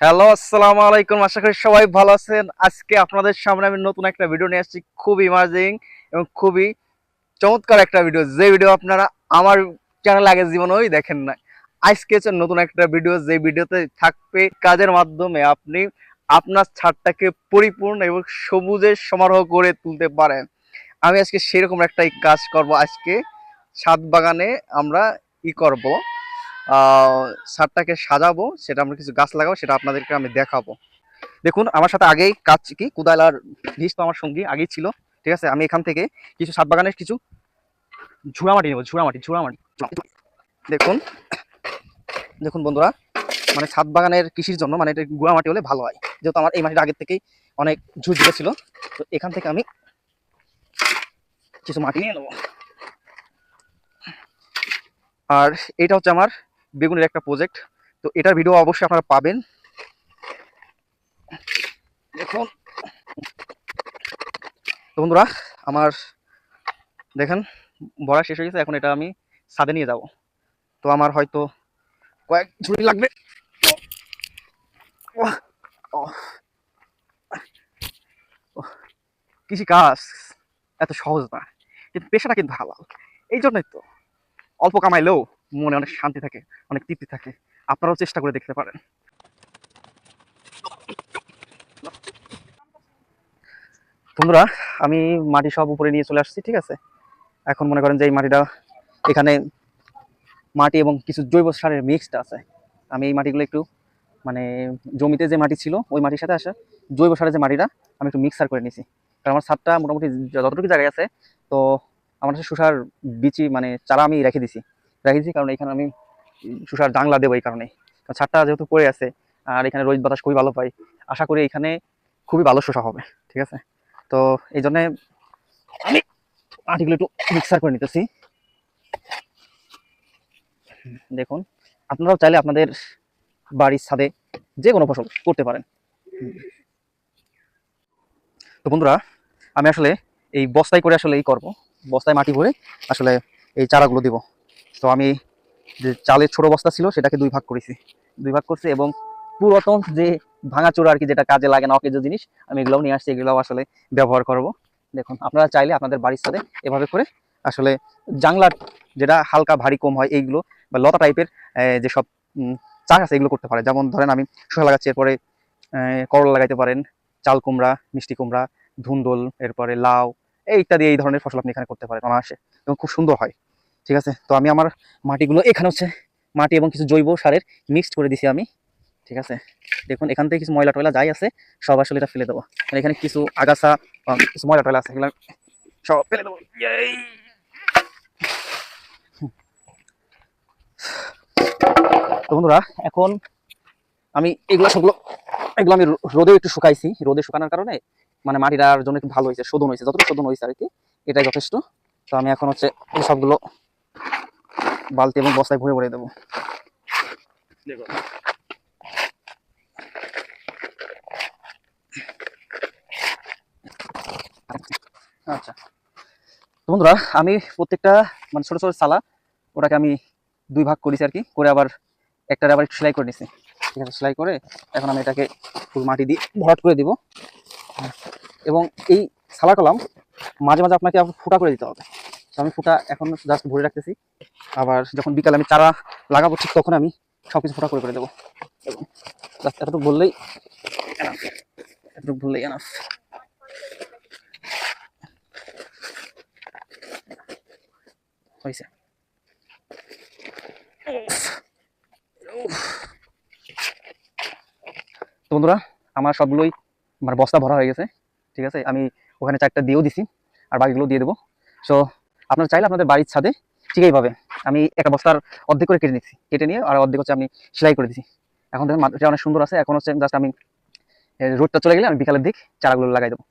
Hello, আসসালামু আলাইকুম। আশা করি সবাই ভালো আছেন। আজকে আপনাদের সামনে আমি নতুন একটা ভিডিও নিয়ে আসছি। খুবই ইমার্জিং এবং খুবই চমৎকার একটা ভিডিও যে ভিডিও আপনারা আমার চ্যানেল আগে জীবনেই দেখেন না আজকে হচ্ছে নতুন একটা ভিডিও যে ভিডিওতে থাকবে কাজের মাধ্যমে আপনি আপনার ছাদটাকে পরিপূর্ণ এবং সবুজের সমারোহ করে তুলতে পারেন। আমি আজকে সেরকম একটাই কাজ করব। আজকে ছাদ বাগানে আমরা ই করব। ছাদটাকে সাজাবো, সেটা আমরা কিছু গাছ লাগাবো, সেটা আপনাদেরকে আমি দেখাবো। দেখুন, আমার সাথে আগেই কাজ কি কুদাল আর ভিস তো আমার সঙ্গী, আগেই ছিল, ঠিক আছে? আমি এখান থেকে কিছু ছাদ বাগানের কিছু ঝুড়া মাটি নেব ঝুড়া মাটি ঝুড়া মাটি দেখুন দেখুন বন্ধুরা মানে ছাদ বাগানের কৃষির জন্য মানে এটা গুঁড়া মাটি হলে ভালো হয়। যেহেতু আমার এই মাটিটা আগের থেকেই অনেক ঝুরঝুরে ছিল, তো এখান থেকে আমি কিছু মাটি নিয়ে নেব। আর এটা হচ্ছে আমার বেগুনের একটা প্রজেক্ট তো এটার ভিডিও অবশ্যই আপনারা পাবেন। দেখুন। তো বন্ধুরা, আমার দেখেন, বড়া শেষ হয়ে গেছে, এখন এটা আমি ছাদে নিয়ে যাব। তো আমার হয়তো কয়েক ঝুড়ি লাগবে। কৃষি কাজ এত সহজ না। কিন্তু পেশাটা কিন্তু হালাল। এই জন্যই তো। অল্প কামাইলেও মনে অনেক শান্তি থাকে, অনেক তৃপ্তি থাকে। আপনারাও চেষ্টা করে দেখতে পারেন। বন্ধুরা, আমি মাটি সব উপরে নিয়ে চলে আসছি, ঠিক আছে? এখন মনে করেন যে এই মাটিটা এখানে মাটি এবং কিছু জৈব সারের মিক্সড আছে। আমি এই মাটিগুলো একটু মানে জমিতে যে মাটি ছিল, ওই মাটির সাথে আসা জৈব সারের যে মাটিটা, আমি একটু মিক্সার করে নিয়েছি কারণ আমার ছাদটা মোটামুটি যতটুকু জায়গায় আছে, তো আমার শসার বিচি মানে চারা আমি রেখে দিছি। রেখে কারণ এখানে আমি শসার জাংলা দেবো এই কারণে। কারণ ছাদটা যেহেতু পড়ে আছে, আর এখানে রোদ বাতাস খুবই ভালো পাই, আশা করি এখানে খুবই ভালো শসা হবে, ঠিক আছে? তো এই জন্যে আমি মাটিগুলো একটু মিক্সার করে নিতেছি। দেখুন, আপনারাও চাইলে আপনাদের বাড়ির ছাদে যে কোনো ফসল করতে পারেন। তো বন্ধুরা, আমি আসলে এই বস্তায় করে আসলে এই করব। বস্তায় মাটি ভরে আসলে এই চারাগুলো দিব। তো আমি যে চালের ছোট বস্তা ছিল, সেটাকে দুই ভাগ করেছি। দুই ভাগ করছি এবং পুরাতন যে ভাঙাচোরা আর কি যেটা কাজে লাগে না, অকেজ জিনিস, আমি এগুলোও নিয়ে আসছি, এগুলোও আসলে ব্যবহার করব। দেখুন, আপনারা চাইলে আপনাদের বাড়ির সাথে এভাবে করে আসলে জাংলার যেটা হালকা ভারী কম হয়, এইগুলো বা লতা টাইপের যেসব চাষ আছে, এগুলো করতে পারে যেমন ধরেন আমি শসা লাগাচ্ছি, এরপরে করলা লাগাইতে পারেন, চাল কুমড়া, মিষ্টি কুমড়া, ধুন্দল, এরপরে লাউ এই ইত্যাদি এই ধরনের ফসল আপনি এখানে করতে পারেন, অনায়াসে, এবং খুব সুন্দর হয়। ঠিক আছে? তো আমি আমার মাটিগুলো এখানে হচ্ছে মাটি এবং কিছু জৈব সারের মিক্সড করে দিছি আমি। ঠিক আছে? দেখুন, এখান থেকে কিছু ময়লা টয়লা যাই আছে, সব আসলে এটা ফেলে দেবো। এখানে কিছু আগাছা কিছু ময়লা টয়লা আছে, এগুলো সব ফেলে দেবো। তো বন্ধুরা, এখন আমি এগুলো সবগুলো, এগুলো আমি রোদে একটু শুকাইছি। রোদে শুকানোর কারণে মানে মাটিটার জন্য একটু ভালো হয়েছে, শোধন হয়েছে। যতটুকু শোধন হয়েছে আর কি, এটাই যথেষ্ট। তো আমি এখন হচ্ছে সবগুলো বালতি এবং বস্তায় ভরে ভরে দেবো। আচ্ছা। তো বন্ধুরা আমি প্রত্যেকটা মানে ছোটো ছোটো সালা ওটাকে আমি দুই ভাগ করেছি আর কি করে আবার একটারে আবার সেলাই করে নিছি। ঠিক আছে সেলাই করে এখন আমি এটাকে ফুল মাটি দিয়ে ভরাট করে দিব। এবং এই সালা কলাম মাঝে মাঝে আপনাকে ফুটা করে দিতে হবে। আমি ফুটা এখন জাস্ট ভরে রাখতেছি। আবার যখন বিকালে আমি চারা লাগাবো, ঠিক তখন আমি সব কিছু ফুটা করে করে দেবো। এবং জাস্ট এতটুকু বললেই। এতটুকু বললেই এনাফ হয়েছে। তো বন্ধুরা, আমার সবগুলোই আমার বস্তা ভরা হয়ে গেছে। ঠিক আছে? আমি ওখানে চারটা দিয়েও দিছি, আর বাকিগুলো দিয়ে দেবো। সো আপনারা চাইলে আপনাদের বাড়ির ছাদে ঠিক এইভাবে আমি একটা বস্তার অর্ধেক করে কেটে নিচ্ছি। কেটে নিয়ে আর অর্ধেক হচ্ছে আমি সেলাই করে দিছি। এখন দেখেন মাটিটা অনেক সুন্দর আছে। এখন হচ্ছে জাস্ট আমি এ, রোদটা চলে গেলে আমি বিকালের দিক চারাগুলো লাগাই দেবো।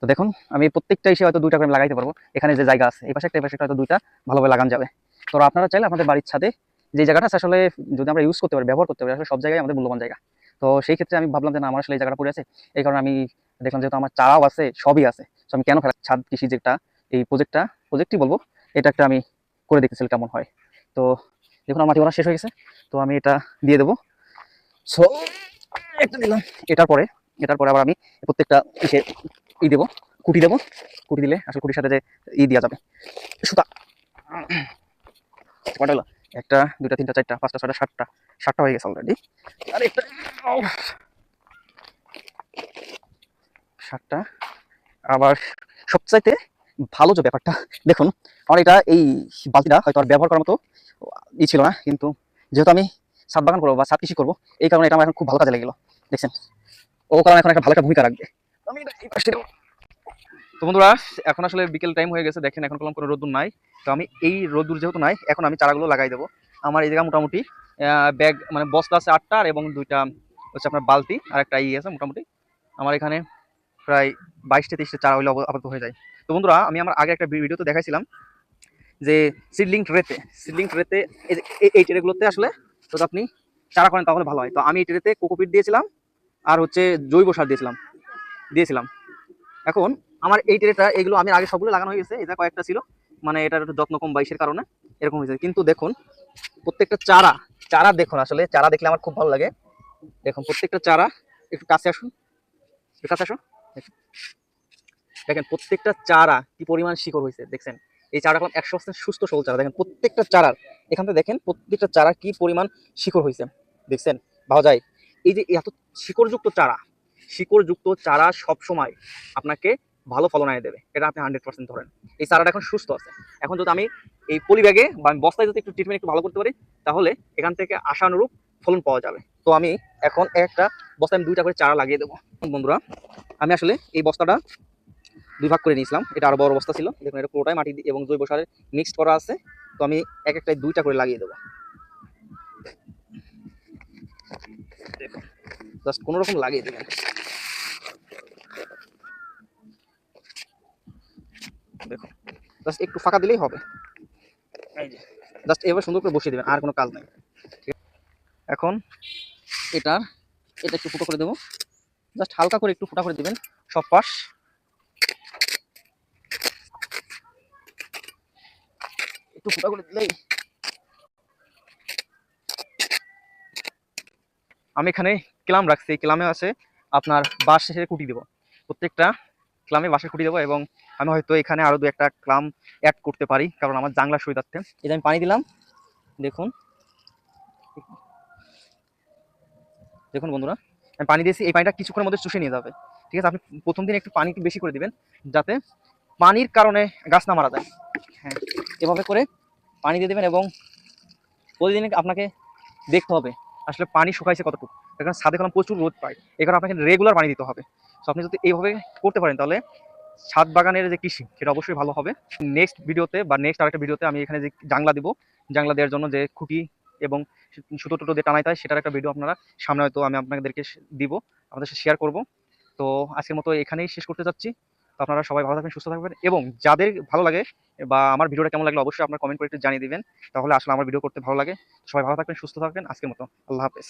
তো দেখুন আমি প্রত্যেকটা এসে হয়তো দুইটা করে লাগাইতে পারব। এখানে যে জায়গা আছে এই পাশে একটা এই পাশে হয়তো দুইটা ভালোভাবে লাগানো যাবে। তো আপনারা চাইলে আপনাদের বাড়ির ছাদে যে জায়গাটা আসলে যদি আমরা ইউজ করতে পারি ব্যবহার করতে পারি আসলে সব জায়গায় আমাদের মূল্যবান জায়গা। তো সেই ক্ষেত্রে আমি ভাবলাম যে না আমার আসলে এই জায়গাটা পড়ে আছে। এই কারণে আমি দেখলাম যেহেতু আমার চারাও আছে সবই আছে। তো আমি কেন ফেলা ছাদ কৃষি যেটা এই প্রজেক্টটা প্রজেক্টই বলব? এটা একটা আমি করে দেখতেছিলাম কেমন হয়। তো দেখুন, আমার মাটি ভরা শেষ হয়ে গেছে। তো আমি এটা দিয়ে দেবো। সো একটা দিলাম। এটার পরে এটার পরে আবার আমি প্রত্যেকটা ইসে ই দেবো, কুটি দেবো। কুটি দিলে আসলে কুটির সাথে যে ই দেওয়া যাবে। সুতা। কটা একটা দুটা তিনটা, চারটা, পাঁচটা, ছয়টা, সাতটা। সাতটা হয়ে গেছে অলরেডি আর একটা। সাতটা। আবার সবচাইতে ভালো যে ব্যাপারটা, দেখুন, আমার এটা এই বালতিটা হয়তো আর ব্যবহার করার মতো ই ছিল না, কিন্তু যেহেতু আমি ছাদ বাগান করব বা ছাদ কৃষি করব, এই কারণে এটা আমার এখন খুব ভালো কাজে লেগেলো, দেখছেন? ও কারণে এখন একটা ভালো একটা ভূমিকা রাখবে। তো বন্ধুরা, এখন আসলে বিকেল টাইম হয়ে গেছে, দেখেন এখন কলম কোনো রোদ্দুর নাই। তো আমি এই রোদ্দুর যেহেতু নাই, এখন আমি চারাগুলো লাগাই দেবো। আমার এই জায়গায় মোটামুটি ব্যাগ মানে বস্তা আছে আটটা এবং দুইটা হচ্ছে আপনার বালতি আর একটা ই আছে মোটামুটি। আমার এখানে প্রায় বাইশটা, তেইশটা, চারা হইলে আপাতত হয়ে যায়। তো বন্ধুরা, আমি আমার আগে একটা ভিডিওতে দেখাইছিলাম যে সিডলিং ট্রেতে সিডলিং ট্রেতে এই ট্রেগুলোতে আসলে যদি আপনি চারা করেন তাহলে ভালো হয়। তো আমি এই ট্রেতে কোকোপিট দিয়েছিলাম আর হচ্ছে জৈব সার দিয়েছিলাম দিয়েছিলাম। এখন আমার এই ট্রেটা, এগুলো আমি আগে সবগুলো লাগানো হয়ে গেছে এটা কয়েকটা ছিল মানে এটার একটু যত্ন কম বাইশের কারণে এরকম হয়েছে। কিন্তু দেখুন, প্রত্যেকটা চারা চারা দেখুন আসলে, চারা দেখলে আমার খুব ভালো লাগে। দেখুন, প্রত্যেকটা চারা, একটু কাছে আসুন, একটু কাছে আসুন। দেখুন। প্রত্যেকটা চারা কি পরিমাণ শিকড় হয়েছে দেখছেন? এই চারা কলম একশো পার্সেন্ট সুস্থ সবল চারা। দেখেন প্রত্যেকটা চারার, এখান থেকে দেখেন প্রত্যেকটা চারা কি পরিমাণ শিকড় হয়েছে দেখছেন? ভাবা যায়? এই যে এত শিকড়যুক্ত চারা শিকড়যুক্ত চারা সব সময় আপনাকে ভালো ফলন এনে দেবে। এটা আপনি হান্ড্রেড পার্সেন্ট ধরেন। এই চারাটা এখন সুস্থ আছে। এখন যদি আমি এই পলি ব্যাগে বা বস্তায় যদি একটু ট্রিটমেন্ট একটু ভালো করতে পারি, তাহলে এখান থেকে আশানুরূপ ফলন পাওয়া যাবে। তো আমি এখন একটা বস্তায় আমি দুইটা করে চারা লাগিয়ে দেবো। বন্ধুরা আমি আসলে এই বস্তাটা দুই ভাগ করে নিয়েছিলাম। এটা আরও বড় বস্তা ছিল। দেখুন এটা পুরোটাই মাটি এবং জৈব সারের মিক্সড করা আছে। তো আমি এক একটাই দুইটা করে লাগিয়ে দেবো। জাস্ট কোনো রকম লাগিয়ে দেবেন। দেখুন জাস্ট একটু ফাঁকা দিলেই হবে। জাস্ট এবার সুন্দর করে বসিয়ে দেবেন আর কোনো কাজ নেই। এখন এটার এটা একটু ফুটো করে দেবো। জাস্ট হালকা করে একটু ফুটা করে দিবেন, সব পাশ। একটু ফুটা করে দিলেই আমি এখানে ক্লাম রাখছি ক্লামে আছে আপনার বাঁশ শেষে কুটি দেবো। প্রত্যেকটা ক্লামে বাঁশের কুটি দেবো এবং আমি হয়তো এখানে আরও দু একটা ক্লাম অ্যাড করতে পারি, কারণ আমার জাংলার সুবিধার্থে। যে আমি পানি দিলাম, দেখুন। দেখুন বন্ধুরা, আমি পানি দিয়েছি, এই পানিটা কিছুক্ষণের মধ্যে চুষে নিয়ে যাবে। ঠিক আছে, আপনি প্রথম দিন একটু পানি একটু বেশি করে দিবেন, যাতে পানির কারণে গাছ না মারা যায়। হ্যাঁ এভাবে করে পানি দিয়ে দেবেন এবং প্রতিদিন আপনাকে দেখতে হবে, আসলে পানি শুকাইছে কতটুকু। এখন ছাদে কলম প্রচুর রোদ পায় কারণে আপনাকে রেগুলার পানি দিতে হবে। তো আপনি যদি এইভাবে করতে পারেন, তাহলে ছাদ বাগানের যে কৃষি, সেটা অবশ্যই ভালো হবে। নেক্সট ভিডিওতে বা নেক্সট আরেকটা ভিডিওতে আমি এখানে যে জাংলা দিব, জাংলা দেওয়ার জন্য যে খুঁটি এবং সুতো টুটো দিয়ে টানাইতে হয় সেটার একটা ভিডিও আপনারা সামনে হয়তো আমি আপনাদেরকে দিব আমাদের সাথে শেয়ার করব। তো আজকের মতো এখানেই শেষ করতে যাচ্ছি। তো আপনারা সবাই ভালো থাকবেন, সুস্থ থাকবেন এবং যাদের ভালো লাগে বা আমার ভিডিওটা কেমন লাগল অবশ্যই আপনার কমেন্ট করে একটু জানিয়ে দেবেন। তাহলে আসলে আমার ভিডিও করতে ভালো লাগে। সবাই ভালো থাকবেন, সুস্থ থাকবেন। আজকের মতো আল্লাহ হাফেজ।